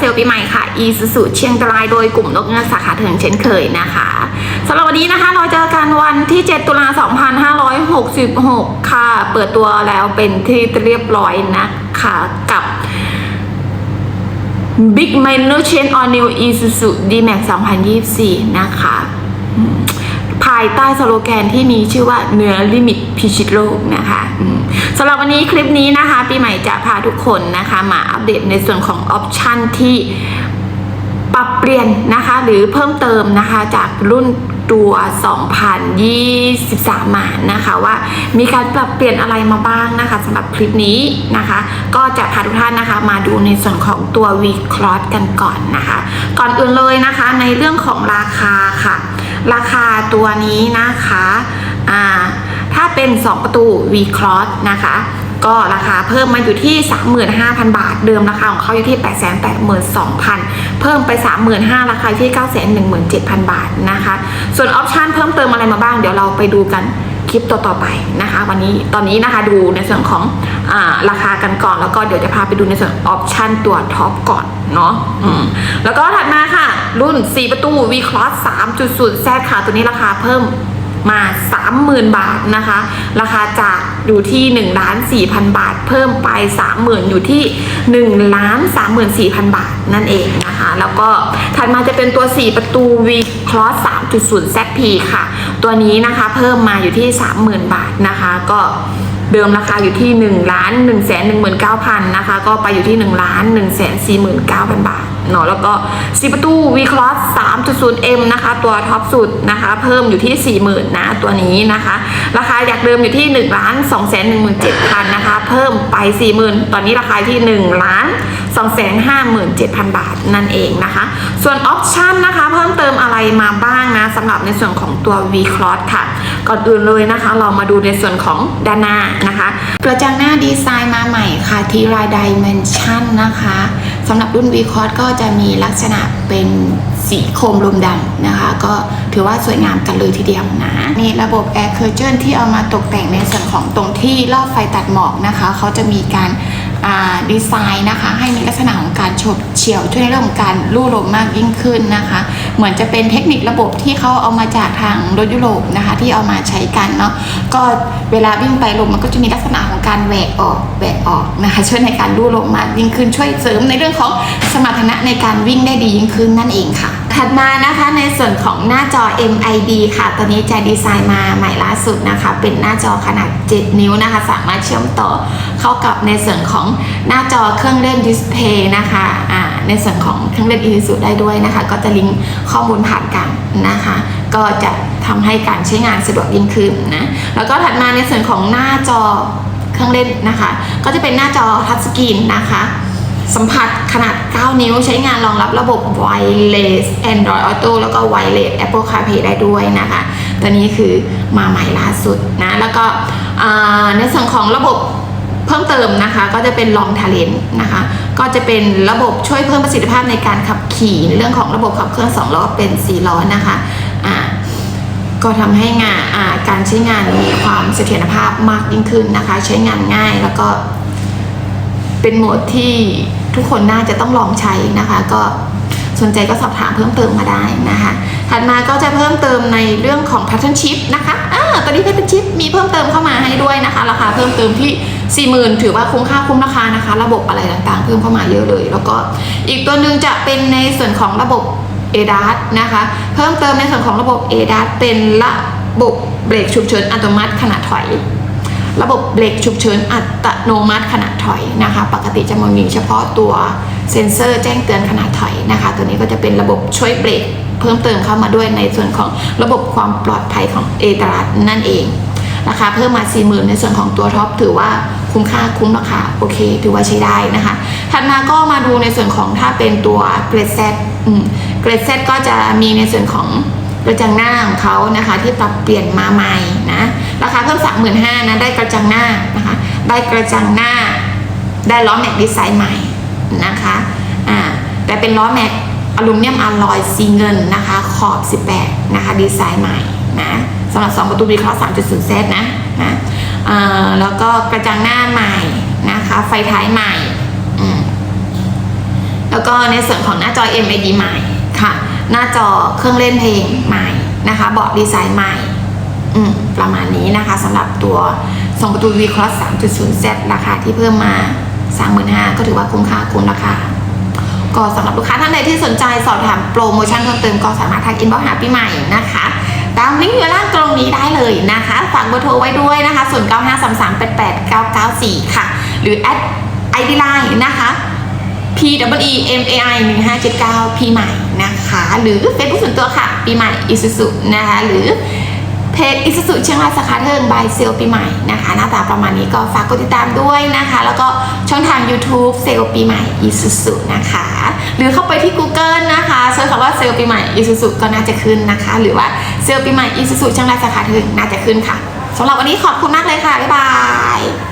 เซลล์ปีใหม่ค่ะอีซูซูเชียงรายโดยกลุ่มนกเงือกสาขาเถิงเช่นเคยนะคะสำหรับวันนี้นะคะเราเจอกันวันที่ 7 ตุลา 2566 ค่ะ เปิดตัวแล้วเป็นที่เรียบร้อยนะคะกับ Big Minor Change on New Isuzu D-Max 2024 นะคะายใต้สโลแกนที่มีชื่อว่าเนื้อลิมิตพิชิตโลกนะคะสำหรับวันนี้คลิปนี้นะคะ ปีใหม่จะพาทุกคนนะคะ มาอัปเดตในส่วนของออปชันที่ปรับเปลี่ยนนะคะ หรือเพิ่มเติมนะคะจากรุ่นตัว 2023 มานะคะว่ามีการปรับเปลี่ยนอะไรมาบ้างนะคะสำหรับคลิปนี้นะคะ ก็จะพาทุกท่านนะคะมาดูในส่วนของตัว V Cross กันก่อนนะคะ ก่อนอื่นเลยนะคะในเรื่องของราคาค่ะ ราคาตัวนี้นะคะอ่าถ้าเป็น 2 ประตู V Cross นะคะ ก็ราคาเพิ่มมาอยู่ที่ 35,000 บาท เดิมราคาของเขาอยู่ที่ 882,000 เพิ่มไป 35,000ราคาที่ 917,000 บาทนะคะ ส่วนออปชันเพิ่มเติมอะไรมาบ้าง เดี๋ยวเราไปดูกัน คลิปต่อๆไปนะคะ วันนี้ตอนนี้นะคะดูในส่วนของอราคากันก่อน แล้วก็เดี๋ยวจะพาไปดูในส่วนออปชันตัวท็อปก่อนเนาะแล้วก็ถัดมาค่ะ รุ่น 4 ประตู V Cross 3.0 Z ค่ะตัวนี้ราคาเพิ่มมา 30,000 บาทนะคะ ราคาจากอยู่ที่1ล้าน4,000 บาท เพิ่มไป 30,000 อยู่ที่1ล้าน34,000 บาทนั่นเองนะคะ แล้วก็ถัดมาจะเป็นตัว 4 ประตู V Cross 3.0 ZP ค่ะ ตัวนี้นะคะเพิ่มมาอยู่ที่ 30,000 บาทนะคะก็ เดิมราคาอยู่ที่1ล้าน1 1 9 0 0 0นะคะ ก็ไปอยู่ที่1ล้าน1 4 9 0 0 0บาทเนาะแล้วก็สีประตู V Cross 3.0M นะคะ ตัวท็อปสุดนะคะ เพิ่มอยู่ที่40,000นะตัวนี้นะคะ ราคาจากเดิมอยู่ที่1ล้าน2 1 7 0 0 0นะคะ เพิ่มไป40,000ตอนนี้ราคาที่1ล้าน2 5 7 0 0 0บาทนั่นเองนะคะ ส่วนออปชั่นนะคะ มเติมอะไรมาบ้างนะสำหรับในส่วนของตัว V Cross ค่ะ ก่อนอื่นเลยนะคะ เรามาดูในส่วนของด้านหน้านะคะกระจังหน้าดีไซน์มาใหม่ค่ะทีรายดิเมนชันนะคะสำหรับรุ่น V Cross ก็จะมีลักษณะเป็นสีโครมลมดำนะคะ ก็ถือว่าสวยงามกันเลยทีเดียวนะมีระบบ Air Curtain ที่เอามาตกแต่งในส่วนของตรงที่รอบไฟตัดหมอกนะคะเขาจะมีการ ดีไซน์นะคะ ให้มีลักษณะของการฉบเฉี่ยวช่วยในเรื่องของการลู่ลมมากยิ่งขึ้นนะคะ เหมือนจะเป็นเทคนิคระบบที่เขาเอามาจากทางรถยุโรปนะคะ ที่เอามาใช้กันเนาะก็เวลาวิ่งไปลมมันก็จะมีลักษณะของการแหวกออกแหวกออกนะคะช่วยในการลู่ลมมากยิ่งขึ้นช่วยเสริมในเรื่องของสมรรถนะในการวิ่งได้ดียิ่งขึ้นนั่นเองค่ะ ถัดมานะคะในส่วนของหน้าจอ MID ค่ะตอนนี้จะดีไซน์มาใหม่ล่าสุดนะคะ เป็นหน้าจอขนาด 7 นิ้วนะคะ สามารถเชื่อมต่อเข้ากับในส่วนของหน้าจอเครื่องเล่นดิสเพย์นะคะอ่าในส่วนของเครื่องเล่น Isuzu ได้ด้วยนะคะ ก็จะลิงก์ข้อมูลผ่านกันนะคะ ก็จะทำให้การใช้งานสะดวกยิ่งขึ้นนะ แล้วก็ถัดมาในส่วนของหน้าจอเครื่องเล่นนะคะ ก็จะเป็นหน้าจอทัชสกรีนนะคะ สัมผัสขนาด 9 นิ้วใช้งานรองรับระบบ Wireless Android Auto แล้วก็ Wireless Apple CarPlay ได้ด้วยนะคะ ตัวนี้คือมาใหม่ล่าสุดนะ แล้วก็ในส่วนของระบบเพิ่มเติมนะคะ ก็จะเป็น Long Talent นะคะ ก็จะเป็นระบบช่วยเพิ่มประสิทธิภาพในการขับขี่ เรื่องของระบบขับเคลื่อน2ล้อเป็น4ล้อนะคะก็ทำให้งานการใช้งานมีความเสถียรภาพมากยิ่งขึ้นนะคะ ใช้งานง่ายแล้วก็ เป็นโหมดที่ทุกคนน่าจะต้องลองใช้นะคะ ก็สนใจก็สอบถามเพิ่มเติมมาได้นะคะ ถัดมาก็จะเพิ่มเติมในเรื่องของ pattern chip นะคะอ่าตอนนี้ pattern chip มีเพิ่มเติมเข้ามาให้ด้วยนะคะ ราคาเพิ่มเติมที่ 40,000 ถือว่าคุ้มค่าคุ้มราคานะคะ ระบบอะไรต่างๆ เพิ่มเข้ามาเยอะเลย แล้วก็อีกตัวหนึ่งจะเป็นในส่วนของระบบ ADAS นะคะ เพิ่มเติมในส่วนของระบบ ADAS เป็นระบบเบรกฉุกเฉินอัตโนมัติขณะถอย ระบบเบรกฉุกเฉินอัตโนมัติขณะถอยนะคะ ปกติจะมีเฉพาะตัวเซ็นเซอร์แจ้งเตือนขณะถอยนะคะ ตัวนี้ก็จะเป็นระบบช่วยเบรกเพิ่มเติมเข้ามาด้วยในส่วนของระบบความปลอดภัยของเอตรัสนั่นเองราคาเพิ่มมา 40,000 ในส่วนของตัวท็อปถือว่าคุ้มค่าคุ้มราคาโอเค ถือว่าใช้ได้นะคะ ถัดมาก็มาดูในส่วนของถ้าเป็นตัวเกรดเซตเกรดเซตก็จะมีในส่วนของ กระจังหน้าของเขานะคะที่ปรับเปลี่ยนมาใหม่นะราคาเพิ่ม 35,000นะได้กระจังหน้านะคะได้กระจังหน้า ได้ล้อแม็กดีไซน์ใหม่นะคะอ่าแต่เป็นล้อแม็กอลูมิเนียมอลลอยสีเงินนะคะขอบ 18นะคะดีไซน์ใหม่นะสำหรับ 2 ประตูวีคลอส3.0เซตนะนะแล้วก็กระจังหน้าใหม่นะคะไฟท้ายใหม่ แล้วก็ในส่วนของหน้าจอ MAD ใหม่ค่ะ หน้าจอเครื่องเล่นเพลงใหม่นะคะเบาะดีไซน์ใหม่อืมประมาณนี้นะคะสำหรับตัว 2 ประตู V Cross 3.0 Z ราคาที่เพิ่มมา 35,000ก็ถือว่าคุ้มค่าคุ้มราคา ก็สำหรับลูกค้าท่านใดที่สนใจสอบถามโปรโมชั่นเพิ่มเติมก็สามารถทักอินบ็อกหาพี่ใหม่นะคะตามลิงก์อยู่ล่างตรงนี้ได้เลยนะคะฝากเบอร์โทรไว้ด้วยนะคะ 0 9 5 3 3 8 8 9 9 4 ค่ะ หรือ at ID line นะคะ P W E M A I 1579ปีใหม่นะคะ หรือ Facebook ส่วนตัวค่ะ ปีใหม่อิสุสุนะคะ หรือเพจอิสุสุเชียงรายสาขาเทิงบายเซลปีใหม่นะคะ หน้าตาประมาณนี้ก็ฝากกดติดตามด้วยนะคะ แล้วก็ช่องทาง YouTube เซลปีใหม่อิสุสุนะคะ หรือเข้าไปที่ Google นะคะเซิร์ชคำว่าเซลปีใหม่อิสุสุก็น่าจะขึ้นนะคะ หรือว่าเซลปีใหม่อิสุสุเชียงรายสาขาเทิงน่าจะขึ้นค่ะสำหรับวันนี้ขอบคุณมากเลยค่ะบ๊ายบาย